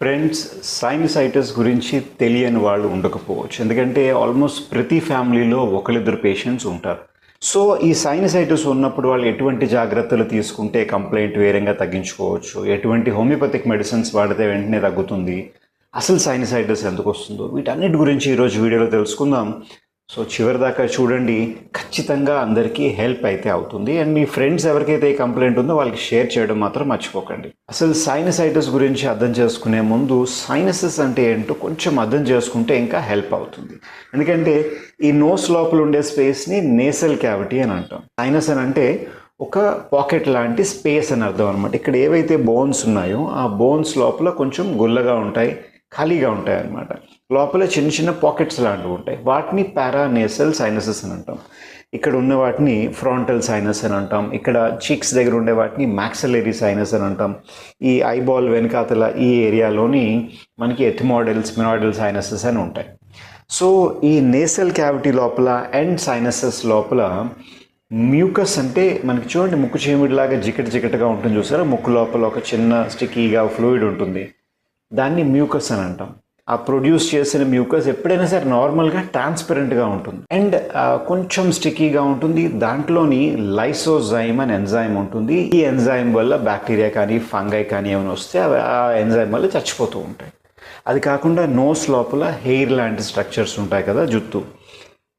Friends sinusitis గురించి తెలియని వాళ్ళు ఉండకపోవచ్చు. ఎందుకంటే ఆల్మోస్ట్ ప్రతి ఫ్యామిలీలో ఒకరిద్దరు పేషెంట్స్ ఉంటారు. సో ఈ సైనసైటిస్ ఉన్నప్పుడు వాళ్ళు ఎటువంటి జాగ్రత్తలు తీసుకుంటే కంప్లైంట్ వేరంగా తగ్గించుకోవచ్చు? ఎటువంటి హోమియోపతిక్ మెడిసిన్స్ వాడితే వెంటనే తగ్గుతుంది? అసలు సైనసైటిస్ ఎందుకు వస్తుందో వీటన్నిటి గురించి ఈరోజు వీడియోలో తెలుసుకుందాం. సో చివరి దాకా చూడండి ఖచ్చితంగా అందరికీ హెల్ప్ అయితే అవుతుంది. అండ్ మీ ఫ్రెండ్స్ ఎవరికైతే ఈ కంప్లైంట్ ఉందో వాళ్ళకి షేర్ చేయడం మాత్రం మర్చిపోకండి. అసలు సైనసైటిస్ గురించి అర్థం చేసుకునే ముందు సైనసెస్ అంటే ఏంటో కొంచెం అర్థం చేసుకుంటే ఇంకా హెల్ప్ అవుతుంది. ఎందుకంటే ఈ నోస్ లోపల ఉండే స్పేస్ని నేసల్ క్యావిటీ అని అంటాం. సైనస్ అని అంటే ఒక పాకెట్ లాంటి స్పేస్ అని అర్థం అనమాట ఇక్కడ ఏవైతే బోన్స్ ఉన్నాయో ఆ బోన్స్ లోపల కొంచెం గుల్లగా ఉంటాయి. ఖాళీగా ఉంటాయి అన్నమాట. లోపల చిన్న చిన్న పాకెట్స్ లాంటివి ఉంటాయి. వాటిని పారానేసల్ సైనసెస్ అని అంటాం. ఇక్కడ ఉన్న వాటిని ఫ్రాంటల్ సైనస్ అని అంటాం. ఇక్కడ చీక్స్ దగ్గర ఉండే వాటిని మ్యాక్సలరీ సైనస్ అని అంటాం. ఈ ఐబాల్ వెనకాతల ఈ ఏరియాలోని మనకి ఎథిమోడల్స్ మినాడల్ సైనసెస్ అని ఉంటాయి. సో ఈ నేసల్ క్యావిటీ లోపల అండ్ సైనసెస్ లోపల మ్యూకస్ అంటే మనకి చూడండి ముక్కు చీమిడిలాగా జికట జికటగా ఉంటుంది చూసారా? ముక్కు లోపల ఒక చిన్న స్టిక్కీగా ఫ్లూయిడ్ ఉంటుంది. దాన్ని మ్యూకస్ అని అంటాం. ఆ ప్రొడ్యూస్ చేసిన మ్యూకస్ ఎప్పుడైనా సరే నార్మల్గా ట్రాన్స్పరెంట్గా ఉంటుంది. అండ్ కొంచెం స్టిక్కీగా ఉంటుంది. దాంట్లోని లైసోజైమ్ అని ఎంజైమ్ ఉంటుంది. ఈ ఎంజైమ్ వల్ల బ్యాక్టీరియా కానీ ఫంగై కానీ ఏమైనా వస్తే అవి ఆ ఎంజైమ్ వల్ల చచ్చిపోతూ ఉంటాయి. అది కాకుండా నోస్ లోపల హెయిర్ లాంటి స్ట్రక్చర్స్ ఉంటాయి కదా జుత్తు.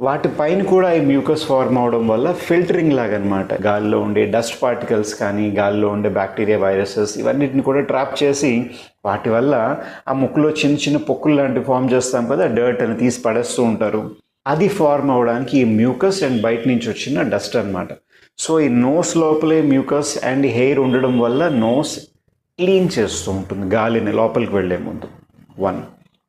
వాటిపైన కూడా ఈ మ్యూకస్ ఫార్మ్ అవడం వల్ల ఫిల్టరింగ్ లాగా అనమాట గాలిలో ఉండే డస్ట్ పార్టికల్స్ కానీ గాలిలో ఉండే బ్యాక్టీరియా వైరసెస్ ఇవన్నిటిని కూడా ట్రాప్ చేసి వాటి వల్ల ఆ ముక్కులో చిన్న చిన్న పొక్కులు లాంటివి ఫామ్ చేస్తాం కదా డర్ట్ అని తీసి పడేస్తూ ఉంటారు. అది ఫార్మ్ అవడానికి ఈ మ్యూకస్ అండ్ బయట నుంచి వచ్చిన డస్ట్ అన్నమాట. సో ఈ నోస్ లోపలే మ్యూకస్ అండ్ హెయిర్ ఉండడం వల్ల నోస్ క్లీన్ చేస్తూ ఉంటుంది గాలిని లోపలికి వెళ్ళే ముందు. వన్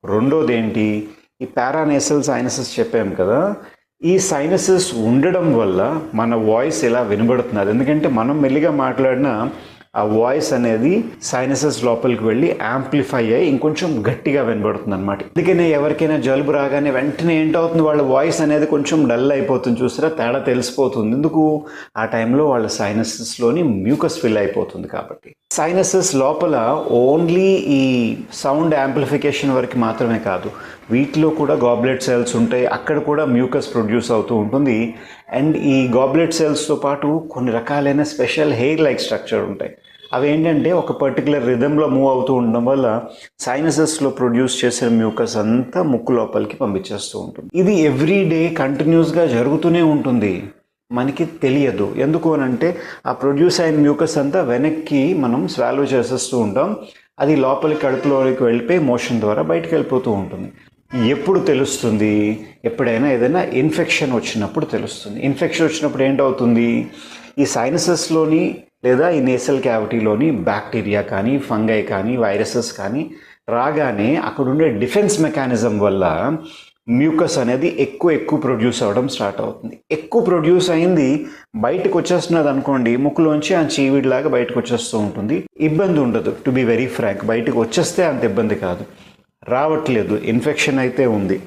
రెండోది ఏంటి? ఈ పారానేసల్ సైనసెస్ చెప్పాం కదా ఈ సైనసెస్ ఉండడం వల్ల మన వాయిస్ ఇలా వినబడుతున్నది ఎందుకంటే మనం మెల్లిగా మాట్లాడిన ఆ వాయిస్ అనేది సైనసెస్ లోపలికి వెళ్ళి యాంప్లిఫై అయ్యి ఇంకొంచెం గట్టిగా వినబడుతుంది అనమాట అందుకనే ఎవరికైనా జలుబు రాగానే వెంటనే ఏంటవుతుంది? వాళ్ళ వాయిస్ అనేది కొంచెం డల్ అయిపోతుంది చూసారా? తేడా తెలిసిపోతుంది. ఎందుకు? ఆ టైంలో వాళ్ళ సైనసెస్లోని మ్యూకస్ ఫిల్ అయిపోతుంది కాబట్టి. సైనసెస్ లోపల ఓన్లీ ఈ సౌండ్ యాంప్లిఫికేషన్ వరకు మాత్రమే కాదు. వీటిలో కూడా గాబ్లెట్ సెల్స్ ఉంటాయి. అక్కడ కూడా మ్యూకస్ ప్రొడ్యూస్ అవుతూ ఉంటుంది. అండ్ ఈ గాబ్లెట్ సెల్స్తో పాటు కొన్ని రకాలైన స్పెషల్ హెయిర్ లైక్ స్ట్రక్చర్ ఉంటాయి. అవి ఏంటంటే ఒక పర్టికులర్ రిధంలో మూవ్ అవుతూ ఉండడం వల్ల సైనసెస్లో ప్రొడ్యూస్ చేసిన మ్యూకస్ అంతా ముక్కు లోపలికి పంపించేస్తూ ఉంటుంది. ఇది ఎవ్రీ డే కంటిన్యూస్గా జరుగుతూనే ఉంటుంది. మనకి తెలియదు. ఎందుకు అని అంటే ఆ ప్రొడ్యూస్ అయిన మ్యూకస్ అంతా వెనక్కి మనం స్వాలో చేసేస్తూ ఉంటాం. అది లోపలికి కడుపులోకి వెళ్ళిపోయి మోషన్ ద్వారా బయటకు వెళ్ళిపోతూ ఉంటుంది. ఎప్పుడు తెలుస్తుంది? ఎప్పుడైనా ఏదైనా ఇన్ఫెక్షన్ వచ్చినప్పుడు తెలుస్తుంది. ఇన్ఫెక్షన్ వచ్చినప్పుడు ఏంటవుతుంది? ఈ సైనసెస్లోని లేదా ఈ నేసల్ క్యావిటీలోని బ్యాక్టీరియా కానీ ఫంగై కానీ వైరసెస్ కానీ రాగానే అక్కడుండే డిఫెన్స్ మెకానిజం వల్ల మ్యూకస్ అనేది ఎక్కువ ఎక్కువ ప్రొడ్యూస్ అవ్వడం స్టార్ట్ అవుతుంది. ఎక్కువ ప్రొడ్యూస్ అయింది బయటకు వచ్చేస్తున్నది అనుకోండి ముక్కులోంచి ఆ చీవిడిలాగా బయటకు వచ్చేస్తూ ఉంటుంది. ఇబ్బంది ఉండదు టు బి వెరీ ఫ్రాంక్. బయటకు వచ్చేస్తే అంత ఇబ్బంది కాదు. రావట్లేదు. ఇన్ఫెక్షన్ అయితే ఉంది.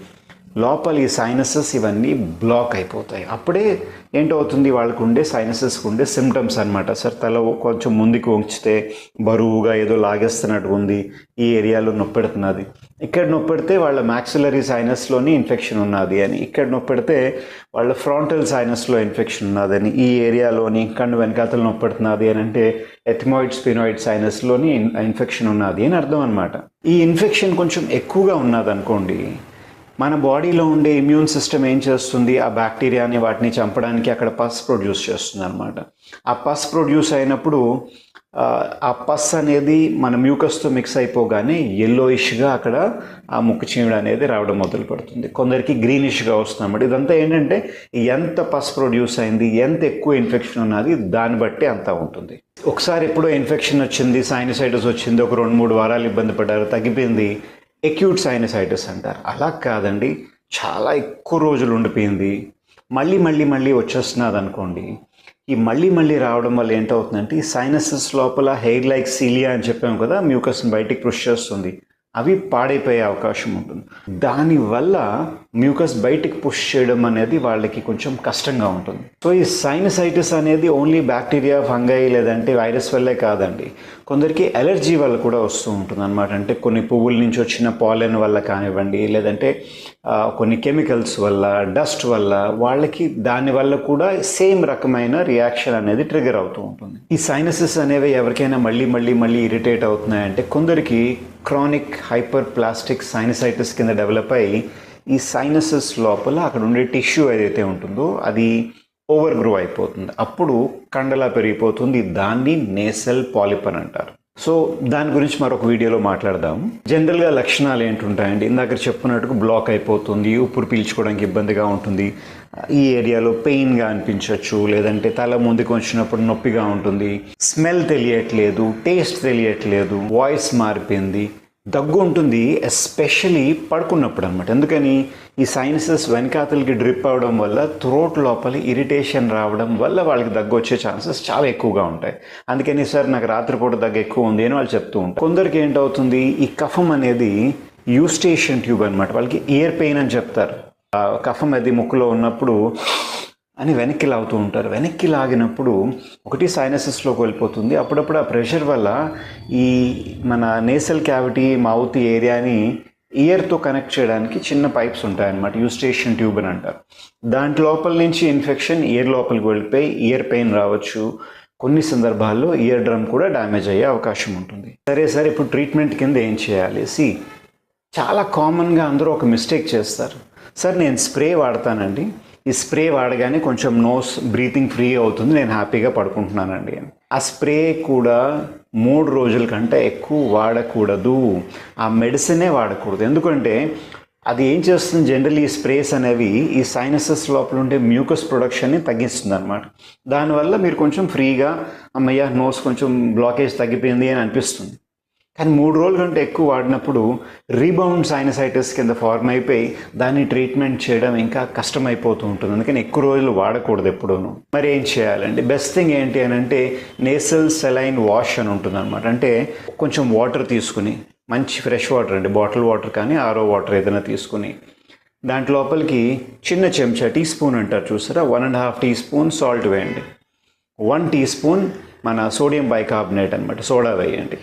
లోపల ఈ సైనసెస్ ఇవన్నీ బ్లాక్ అయిపోతాయి. అప్పుడే ఏంటవుతుంది? వాళ్ళకు ఉండే సైనసెస్కి ఉండే సిమ్టమ్స్ అనమాట సార్ తల కొంచెం ముందుకు వంచితే బరువుగా ఏదో లాగేస్తున్నట్టు ఉంది. ఈ ఏరియాలో నొప్పెడుతున్నది. ఇక్కడ నొప్పెడితే వాళ్ళ మ్యాక్సిలరీ సైనస్లోని ఇన్ఫెక్షన్ ఉన్నది అని. ఇక్కడ నొప్పెడితే వాళ్ళ ఫ్రాంటల్ సైనస్లో ఇన్ఫెక్షన్ ఉన్నదని ఈ ఏరియాలోని కన్ను వెనకాతలు నొప్పెడుతున్నది అని అంటే ఎథిమాయిడ్ స్పినాయిడ్ సైనస్లోని ఇన్ఫెక్షన్ ఉన్నది అని అర్థం అనమాట ఈ ఇన్ఫెక్షన్ కొంచెం ఎక్కువగా ఉన్నది అనుకోండి మన బాడీలో ఉండే ఇమ్యూన్ సిస్టమ్ ఏం చేస్తుంది? ఆ బ్యాక్టీరియాని వాటిని చంపడానికి అక్కడ పస్ ప్రొడ్యూస్ చేస్తుంది అనమాట ఆ పస్ ప్రొడ్యూస్ అయినప్పుడు ఆ పస్ అనేది మన మ్యూకస్తో మిక్స్ అయిపోగానే ఎల్లోయిష్గా అక్కడ ఆ ముక్కు చీమిడి అనేది రావడం మొదలు పడుతుంది. కొందరికి గ్రీనిష్గా వస్తుంది ఇదంతా ఏంటంటే ఎంత పస్ ప్రొడ్యూస్ అయింది ఎంత ఎక్కువ ఇన్ఫెక్షన్ ఉన్నది దాన్ని బట్టి అంతా ఉంటుంది. ఒకసారి ఎప్పుడో ఇన్ఫెక్షన్ వచ్చింది సైనసైటిస్ వచ్చింది ఒక రెండు మూడు వారాలు ఇబ్బంది పడ్డారు తగ్గిపోయింది. ఎక్యూట్ సైనసైటిస్ అంటారు. అలా కాదండి. చాలా ఎక్కువ రోజులు ఉండిపోయింది. మళ్ళీ మళ్ళీ మళ్ళీ వచ్చేస్తున్నది అనుకోండి. ఈ మళ్ళీ మళ్ళీ రావడం వల్ల ఏంటవుతుందంటే ఈ సైనసెస్ లోపల హెయిర్ లైక్ సీలియా అని చెప్పాము కదా మ్యూకస్ని బయటికి పుష్ చేస్తుంది. అవి పాడైపోయే అవకాశం ఉంటుంది. దానివల్ల మ్యూకస్ బయటికి పుష్ చేయడం అనేది వాళ్ళకి కొంచెం కష్టంగా ఉంటుంది. సో ఈ సైనసైటిస్ అనేది ఓన్లీ బ్యాక్టీరియా ఫంగై లేదంటే వైరస్ వల్లే కాదండి. కొందరికి ఎలర్జీ వల్ల కూడా వస్తూ ఉంటుంది అనమాట అంటే కొన్ని పువ్వుల నుంచి వచ్చిన పాలెన్ వల్ల కానివ్వండి లేదంటే కొన్ని కెమికల్స్ వల్ల డస్ట్ వల్ల వాళ్ళకి దాని వల్ల కూడా సేమ్ రకమైన రియాక్షన్ అనేది ట్రిగర్ అవుతూ ఉంటుంది. ఈ సైనసెస్ అనేవి ఎవరికైనా మళ్ళీ మళ్ళీ మళ్ళీ ఇరిటేట్ అవుతున్నాయంటే కొందరికి క్రానిక్ హైపర్ ప్లాస్టిక్ సైనసైటిస్ కింద డెవలప్ అయ్యి ఈ సైనసెస్ లోపల అక్కడ ఉండే టిష్యూ ఏదైతే ఉంటుందో అది ఓవర్ గ్రో అయిపోతుంది. అప్పుడు కండలా పెరిగిపోతుంది. దాన్ని నేసల్ పాలిప్ అని అంటారు. సో దాని గురించి మరొక వీడియోలో మాట్లాడదాం. జనరల్గా లక్షణాలు ఏంటుంటాయండి? ఇందాక చెప్పుకున్నట్టుకు బ్లాక్ అయిపోతుంది. ఊపిరి పీల్చుకోవడానికి ఇబ్బందిగా ఉంటుంది. ఈ ఏరియాలో పెయిన్గా అనిపించవచ్చు లేదంటే తల ముందుకు వచ్చినప్పుడు నొప్పిగా ఉంటుంది. స్మెల్ తెలియట్లేదు. టేస్ట్ తెలియట్లేదు. వాయిస్ మారిపోయింది. దగ్గు ఉంటుంది ఎస్పెషలీ పడుకున్నప్పుడు అనమాట ఎందుకని? ఈ సైనసెస్ వెనకాతలకి డ్రిప్ అవ్వడం వల్ల థ్రోట్ లోపల ఇరిటేషన్ రావడం వల్ల వాళ్ళకి దగ్గు వచ్చే ఛాన్సెస్ చాలా ఎక్కువగా ఉంటాయి. అందుకని సార్ నాకు రాత్రిపూట దగ్గు ఎక్కువ ఉంది అని వాళ్ళు చెప్తూ ఉంటారు. కొందరికి ఏంటవుతుంది? ఈ కఫం అనేది యూస్టేషన్ ట్యూబ్ అనమాట వాళ్ళకి ఇయర్ పెయిన్ అని చెప్తారు. కఫం అది ముక్కులో ఉన్నప్పుడు అని వెనక్కి లాగుతూ ఉంటారు. వెనక్కి లాగినప్పుడు ఒకటి సైనసిస్లోకి వెళ్ళిపోతుంది అప్పుడప్పుడు ఆ ప్రెషర్ వల్ల ఈ మన నేసల్ క్యావిటీ మౌత్ ఏరియాని ఇయర్తో కనెక్ట్ చేయడానికి చిన్న పైప్స్ ఉంటాయన్నమాట. యూస్టేషన్ ట్యూబ్ అని అంటారు. దాంట్ లోపల నుంచి ఇన్ఫెక్షన్ ఇయర్ లోపలికి వెళ్ళిపోయి ఇయర్ పెయిన్ రావచ్చు. కొన్ని సందర్భాల్లో ఇయర్ డ్రమ్ కూడా డ్యామేజ్ అయ్యే అవకాశం ఉంటుంది. సరే సరే ఇప్పుడు ట్రీట్మెంట్ కింద ఏం చేయాలి? సి చాలా కామన్గా అందరూ ఒక మిస్టేక్ చేస్తారు. సార్ నేను స్ప్రే వాడతానండి. ఈ స్ప్రే వాడగానే కొంచెం నోస్ బ్రీతింగ్ ఫ్రీ అవుతుంది నేను హ్యాపీగా పడుకుంటున్నానండి. అని ఆ స్ప్రే కూడా మూడు రోజుల కంటే ఎక్కువ వాడకూడదు. ఆ మెడిసినే వాడకూడదు. ఎందుకంటే అది ఏం చేస్తుంది జనరల్ ఈ స్ప్రేస్ అనేవి ఈ సైనసెస్ లోపల ఉండే మ్యూకస్ ప్రొడక్షన్ని తగ్గిస్తుంది అనమాట దానివల్ల మీరు కొంచెం ఫ్రీగా అమ్మయ్య నోస్ కొంచెం బ్లాకేజ్ తగ్గిపోయింది అని అనిపిస్తుంది. కానీ మూడు రోజుల కంటే ఎక్కువ వాడినప్పుడు రీబౌండ్ సైనసైటిస్ కింద ఫార్మ్ అయిపోయి దాన్ని ట్రీట్మెంట్ చేయడం ఇంకా కష్టమైపోతూ ఉంటుంది. అందుకని ఎక్కువ రోజులు వాడకూడదు ఎప్పుడూను. మరి ఏం చేయాలండి? బెస్ట్ థింగ్ ఏంటి అని అంటే నేసల్ సెలైన్ వాష్ అని ఉంటుంది అనమాట అంటే కొంచెం వాటర్ తీసుకుని మంచి ఫ్రెష్ వాటర్ అండి. బాటిల్ వాటర్ కానీ ఆరో వాటర్ ఏదైనా తీసుకుని దాంట్ లోపలికి చిన్న చెంచా టీ స్పూన్ అంటారు చూసారా? One and half tea spoon salt వేయండి. వన్ టీ స్పూన్ మన సోడియం బైకార్బోనేట్ అనమాట సోడా వేయండి.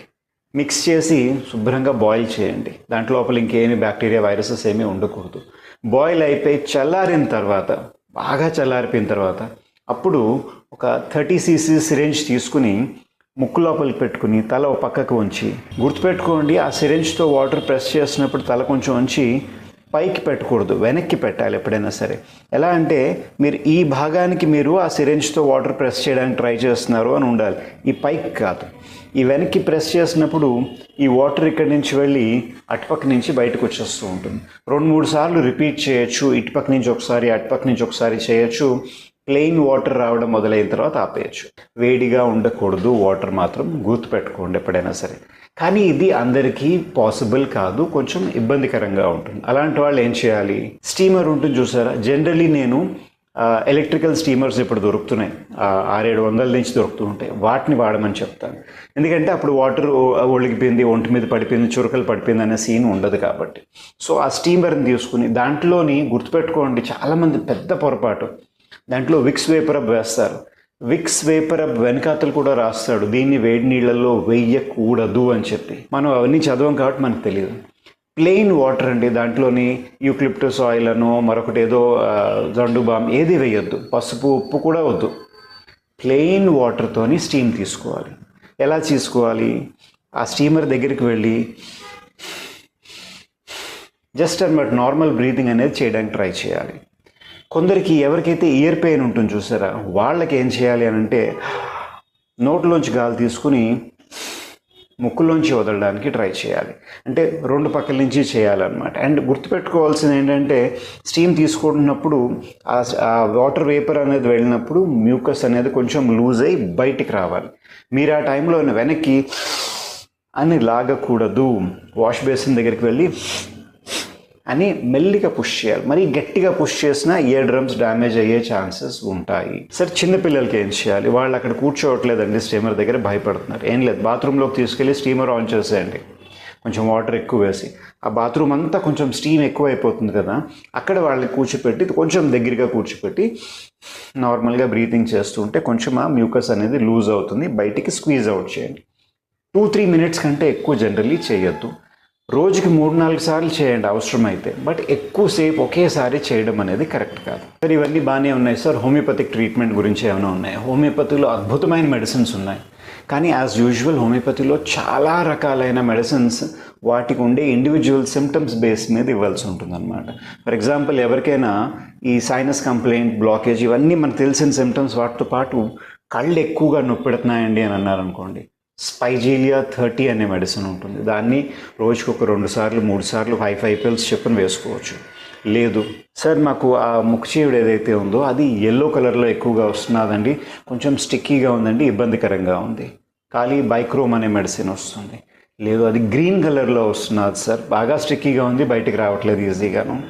మిక్స్ చేసి శుభ్రంగా బాయిల్ చేయండి. దాంట్ లోపల ఇంకేమి బ్యాక్టీరియా వైరసెస్ ఏమీ ఉండకూడదు. బాయిల్ అయిపోయి చల్లారిన తర్వాత బాగా చల్లారిపోయిన తర్వాత అప్పుడు ఒక థర్టీ సీసీ సిరెంజ్ తీసుకుని ముక్కు లోపలికి పెట్టుకుని తల ఒక పక్కకు ఉంచి గుర్తుపెట్టుకోండి ఆ సిరెంజ్తో వాటర్ ప్రెస్ చేసినప్పుడు తల కొంచెం ఉంచి పైకి పెట్టకూడదు వెనక్కి పెట్టాలి ఎప్పుడైనా సరే. ఎలా అంటే మీరు ఈ భాగానికి మీరు ఆ సిరెంజ్తో వాటర్ ప్రెస్ చేయడానికి ట్రై చేస్తున్నారు అని ఉండాలి. ఈ పైకి కాదు. ఈ వెనక్కి ప్రెస్ చేసినప్పుడు ఈ వాటర్ ఇక్కడి నుంచి వెళ్ళి అటుపక్క నుంచి బయటకు వచ్చేస్తూ ఉంటుంది. రెండు మూడు సార్లు రిపీట్ చేయొచ్చు ఇటుపక్క నుంచి ఒకసారి అటుపక్క నుంచి ఒకసారి చేయొచ్చు. ప్లెయిన్ వాటర్ రావడం మొదలైన తర్వాత ఆపేయచ్చు. వేడిగా ఉండకూడదు వాటర్ మాత్రం గుర్తుపెట్టుకోండి ఎప్పుడైనా సరే. కానీ ఇది అందరికీ పాసిబుల్ కాదు కొంచెం ఇబ్బందికరంగా ఉంటుంది. అలాంటి వాళ్ళు ఏం చేయాలి? స్టీమర్ ఉంటుంది చూసారా? జనరలీ నేను ఎలక్ట్రికల్ స్టీమర్స్ ఇప్పుడు దొరుకుతున్నాయి. ఆరేడు వందల నుంచి దొరుకుతూ ఉంటాయి. వాటిని వాడమని చెప్తాను. ఎందుకంటే అప్పుడు వాటర్ ఒలిగిపోయింది ఒంటి మీద పడిపోయింది చురకలు పడిపోయింది అనే సీన్ ఉండదు కాబట్టి. సో ఆ స్టీమర్ని తీసుకుని దాంట్లోని గుర్తుపెట్టుకోండి చాలామంది పెద్ద పొరపాటు. దాంట్లో విక్స్ వేపర్ అప్ వేస్తారు. విక్స్ వేపర్ అప్ వెనకాతలు కూడా రాస్తాడు. దీన్ని వేడి నీళ్ళల్లో వెయ్యకూడదు అని చెప్పి. మనం అవన్నీ చదవం కాబట్టి మనకు తెలియదు. ప్లెయిన్ వాటర్ అండి. దాంట్లోని యూక్లిప్టస్ ఆయిల్ అనో మరొకటి ఏదో జండు బామ్ ఏది వేయొద్దు. పసుపు ఉప్పు కూడా వద్దు. ప్లెయిన్ వాటర్తోని స్టీమ్ తీసుకోవాలి. ఎలా తీసుకోవాలి? ఆ స్టీమర్ దగ్గరికి వెళ్ళి జస్ట్ అనమాట నార్మల్ బ్రీతింగ్ అనేది చేయడానికి ట్రై చేయాలి. కొందరికి ఎవరికైతే ఇయర్ పెయిన్ ఉంటుంది చూసారా వాళ్ళకి ఏం చేయాలి అని అంటే నోట్లోంచి గాలి తీసుకుని ముక్కులోంచి వదలడానికి ట్రై చేయాలి. అంటే రెండు పక్కల నుంచి చేయాలన్నమాట. అండ్ గుర్తుపెట్టుకోవాల్సింది ఏంటంటే స్టీమ్ తీసుకుంటున్నప్పుడు ఆ ఆ వాటర్ వేపర్ అనేది వెళ్ళినప్పుడు మ్యూకస్ అనేది కొంచెం లూజ్ అయ్యి బయటికి రావాలి. మీరు ఆ టైంలో వెనక్కి అని లాగకూడదు. వాష్ బేసిన్ దగ్గరికి వెళ్ళి అని మెల్లిగా పుష్ చేయాలి. మరి గట్టిగా పుష్ చేసినా ఇయర్ డ్రమ్స్ డ్యామేజ్ అయ్యే ఛాన్సెస్ ఉంటాయి. సరే చిన్న పిల్లలకి ఏం చేయాలి? వాళ్ళు అక్కడ కూర్చోవట్లేదండి స్టీమర్ దగ్గర భయపడుతున్నారు. ఏం లేదు బాత్రూంలోకి తీసుకెళ్ళి స్టీమర్ ఆన్ చేసేయండి. కొంచెం వాటర్ ఎక్కువ వేసి. ఆ బాత్రూమ్ అంతా కొంచెం స్టీమ్ ఎక్కువ అయిపోతుంది కదా అక్కడ వాళ్ళని కూర్చోపెట్టి కొంచెం దగ్గరగా కూర్చోపెట్టి నార్మల్గా బ్రీతింగ్ చేస్తుంటే కొంచెం ఆ మ్యూకస్ అనేది లూజ్ అవుతుంది. బయటికి స్క్వీజ్ అవుట్ చేయండి. టూ త్రీ మినిట్స్ కంటే ఎక్కువ జనరలీ చేయొద్దు. రోజుకి మూడు నాలుగు సార్లు చేయండి అవసరమైతే. బట్ ఎక్కువసేపు ఒకేసారి చేయడం అనేది కరెక్ట్ కాదు. సార్ ఇవన్నీ బాగానే ఉన్నాయి సార్. హోమియోపతిక్ ట్రీట్మెంట్ గురించి ఏమైనా ఉన్నాయి? హోమియోపతిలో అద్భుతమైన మెడిసిన్స్ ఉన్నాయి. కానీ యాజ్ యూజువల్ హోమియోపతిలో చాలా రకాలైన మెడిసిన్స్ వాటికి ఉండే ఇండివిజువల్ సిమ్టమ్స్ బేస్ మీద ఇవ్వాల్సి ఉంటుందన్నమాట. ఫర్ ఎగ్జాంపుల్ ఎవరికైనా ఈ సైనస్ కంప్లైంట్ బ్లాకేజ్ ఇవన్నీ మనకు తెలిసిన సిమ్టమ్స్ వాటితో పాటు కళ్ళు ఎక్కువగా నొప్పిడుతున్నాయండి అని అన్నారనుకోండి. స్పైజీలియా థర్టీ అనే మెడిసిన్ ఉంటుంది. దాన్ని రోజుకి ఒక రెండు సార్లు మూడు సార్లు ఫైవ్ ఫైవ్ పిల్స్ చెప్పని వేసుకోవచ్చు. లేదు. సార్ మాకు ఆ ముఖచీవుడు ఏదైతే ఉందో అది ఎల్లో కలర్లో ఎక్కువగా వస్తున్నదండి. కొంచెం స్టిక్కీగా ఉందండి ఇబ్బందికరంగా ఉంది. ఖాళీ బైక్రోమ్ అనే మెడిసిన్ వస్తుంది. లేదు అది గ్రీన్ కలర్లో వస్తున్నది సార్. బాగా స్టిక్కీగా ఉంది బయటికి రావట్లేదు ఈజీగాను.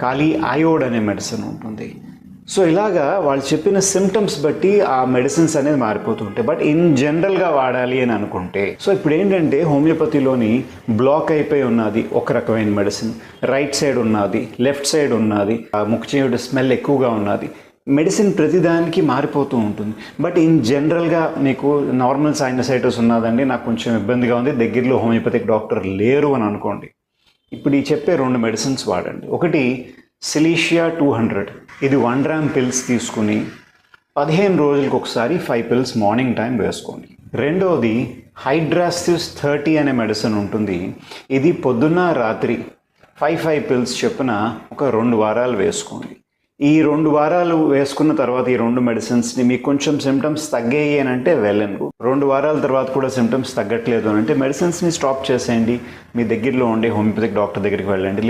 ఖాళీ అయోడ్ అనే మెడిసిన్ ఉంటుంది. సో ఇలాగా వాళ్ళు చెప్పిన సిమ్టమ్స్ బట్టి ఆ మెడిసిన్స్ అనేది మారిపోతుంటాయి బట్ ఇన్ జనరల్గా వాడాలి అని అనుకుంటే సో ఇప్పుడు ఏంటంటే హోమియోపతిలోని బ్లాక్ అయిపోయి ఉన్నది ఒక రకమైన మెడిసిన్ రైట్ సైడ్ ఉన్నది లెఫ్ట్ సైడ్ ఉన్నది ఆ ముఖచేయుడు స్మెల్ ఎక్కువగా ఉన్నది. మెడిసిన్ ప్రతిదానికి మారిపోతూ ఉంటుంది. బట్ ఇన్ జనరల్గా మీకు నార్మల్ సైనసైటిస్ ఉన్నదండి నాకు కొంచెం ఇబ్బందిగా ఉంది. దగ్గరలో హోమియోపతిక్ డాక్టర్ లేరు అని అనుకోండి. ఇప్పుడు ఈ చెప్పే రెండు మెడిసిన్స్ వాడండి. ఒకటి సిలీషియా టూ హండ్రెడ్ ఇది వన్ గ్రామ్ పిల్స్ తీసుకుని పదిహేను రోజులకు ఒకసారి ఫైవ్ పిల్స్ మార్నింగ్ టైం వేసుకోండి. రెండోది హైడ్రాసిస్ థర్టీ అనే మెడిసిన్ ఉంటుంది. ఇది పొద్దున్న రాత్రి ఫైవ్ ఫైవ్ పిల్స్ చొప్పున ఒక రెండు వారాలు వేసుకోండి. ఈ రెండు వారాలు వేసుకున్న తర్వాత ఈ రెండు మెడిసిన్స్ని మీకు కొంచెం సిమ్టమ్స్ తగ్గాయి అని అంటే వెళ్ళను రెండు వారాల తర్వాత కూడా సిమ్టమ్స్ తగ్గట్లేదు అని అంటే మెడిసిన్స్ని స్టాప్ చేసేయండి. మీ దగ్గరలో ఉండే హోమియోపతిక్ డాక్టర్ దగ్గరికి వెళ్ళండి.